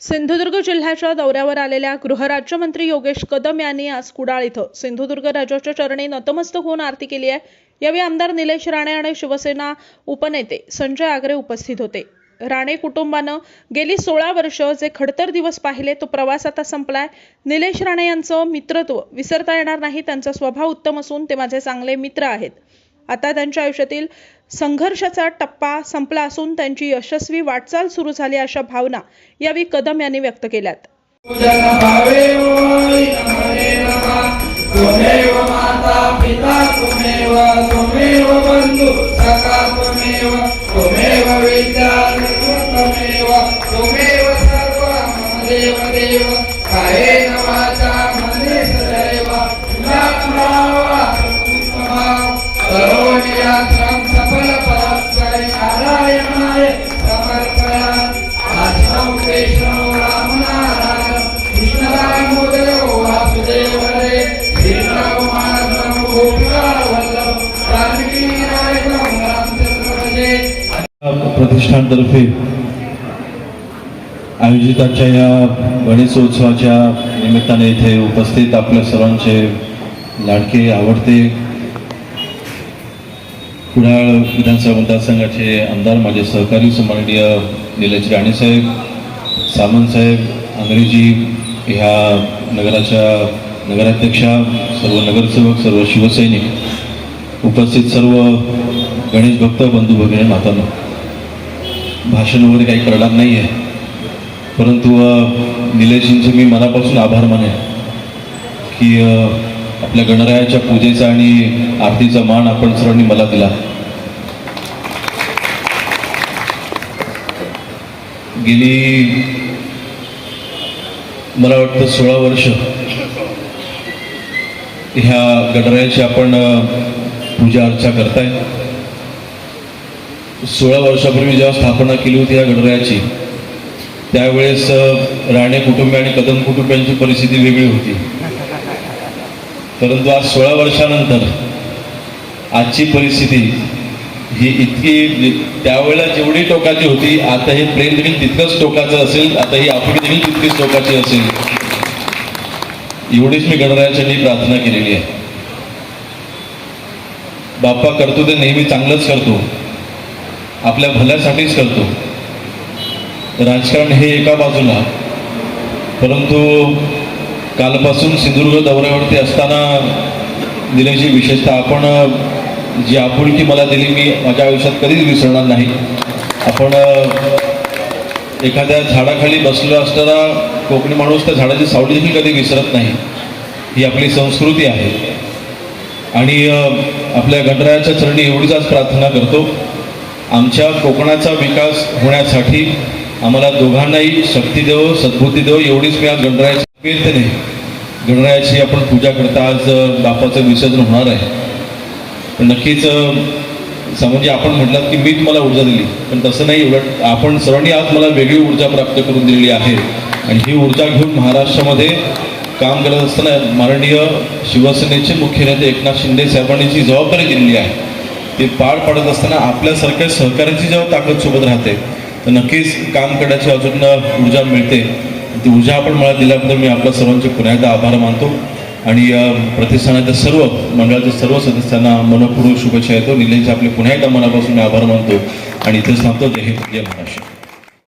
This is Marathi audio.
सिंधुदुर्ग जिल्ह्याच्या दौऱ्यावर आलेल्या गृहराज्यमंत्री योगेश कदम यांनी आज कुडाळ इथं सिंधुदुर्ग राजाच्या चरणी नतमस्तक होऊन आरती केली आहे. यावेळी आमदार निलेश राणे आणि शिवसेना उपनेते संजय आगरे उपस्थित होते. राणे कुटुंबानं गेली सोळा वर्ष जे खडतर दिवस पाहिले तो प्रवास आता संपलाय. निलेश राणे यांचं मित्रत्व विसरता येणार नाही त्यांचा स्वभाव उत्तम असून ते माझे चांगले मित्र आहेत. आता त्यांच्या आयुष्यातील संघर्षाचा टप्पा संपला असून त्यांची यशस्वी वाटचाल सुरू झाली अशा भावना यावेळी कदम यांनी व्यक्त केल्यात. पूजन प्रतिष्ठानतर्फे आयोजित आजच्या या गणेशोत्सवाच्या निमित्ताने इथे उपस्थित आपल्या सर्वांचे लाडके आवडते कुडाळ विधानसभा मतदारसंघाचे आमदार माझे सहकारी सन्माननीय निलेश राणेसाहेब सामंतसाहेब आंग्रेजी ह्या नगराच्या नगराध्यक्षा सर्व नगरसेवक सर्व शिवसैनिक उपस्थित सर्व गणेश भक्त बंधू भगिनी नातांनो भाषण वगैरे काही करणार नाही आहे परंतु निलेशजींचे मी मनापासून आभार माने की आपल्या गणरायाच्या पूजेचा आणि आरतीचा मान आपण सर्वांनी मला दिला. गेली मला वाटतं सोळा वर्ष. ह्या गणरायाची आपण पूजा अर्चा करताय. सोळा वर्षापूर्वी जेव्हा स्थापना केली होती या गणरायाची त्यावेळेस राणे कुटुंब आणि कदम कुटुंबियांची परिस्थिती वेगळी होती. परंतु आज सोळा वर्षानंतर आजची परिस्थिती ही इतकी त्यावेळेला जेवढी टोकाची होती आता हे प्रेम देखील तितकंच टोकाचं असेल आता ही आपुली देखील तितकीच टोकाची असेल. एवढीच मी गणरायाच्या प्रार्थना केलेली आहे. बाप्पा करतो ते नेहमी चांगलंच करतो. आपल्या भल्यासाठीच करतो. राजकारण हे एका बाजूला. परंतु कालपासून सिंधुदुर्ग दौऱ्यावरती असताना दिल्याची विशेषतः आपण जी आपुलकी मला दिली मी माझ्या आयुष्यात कधीच विसरणार नाही. आपण एखाद्या झाडाखाली बसलो असताना कोकणी माणूस त्या झाडाची सावली देखील कधी विसरत नाही. ही आपली संस्कृती आहे. आणि आपल्या गणरायाच्या चरणी एवढीच आज प्रार्थना करतो. आमच्या कोकणाचा विकास होण्यासाठी आम्हाला दोघांनाही शक्ती देव सद्बुद्धी देव एवढीच मी आज गणरायाच्या गणरायाची आपण पूजा करता आज बापाचं विसर्जन होणार आहे. नक्कीच म्हणजे आपण म्हटलात की मी तुम्हाला ऊर्जा दिली पण तसं नाही उलट आपण सर्वांनी आज मला वेगळी ऊर्जा प्राप्त करून दिलेली आहे. आणि ही ऊर्जा घेऊन महाराष्ट्रामध्ये काम करत असताना माननीय शिवसेनेचे मुख्य नेते एकनाथ शिंदे साहेबांनी जी जबाबदारी दिलेली आहे. ते पार पाडत असताना आपल्यासारख्या सहकार्याची जेव्हा ताकद सोबत राहते तर नक्कीच काम करण्याची अजून ऊर्जा मिळते. ती ऊर्जा आपण मला दिल्याबद्दल मी आपल्या सर्वांचे पुन्हा एकदा आभार मानतो. आणि या प्रतिष्ठानाच्या सर्व मंडळाच्या सर्व सदस्यांना मनपूर्वक शुभेच्छा येतो. निलेशचे आपले पुन्हा एकदा मनापासून मी आभार मानतो आणि इथेच थांबतो. जय हिंद. जय महाराष्ट्र.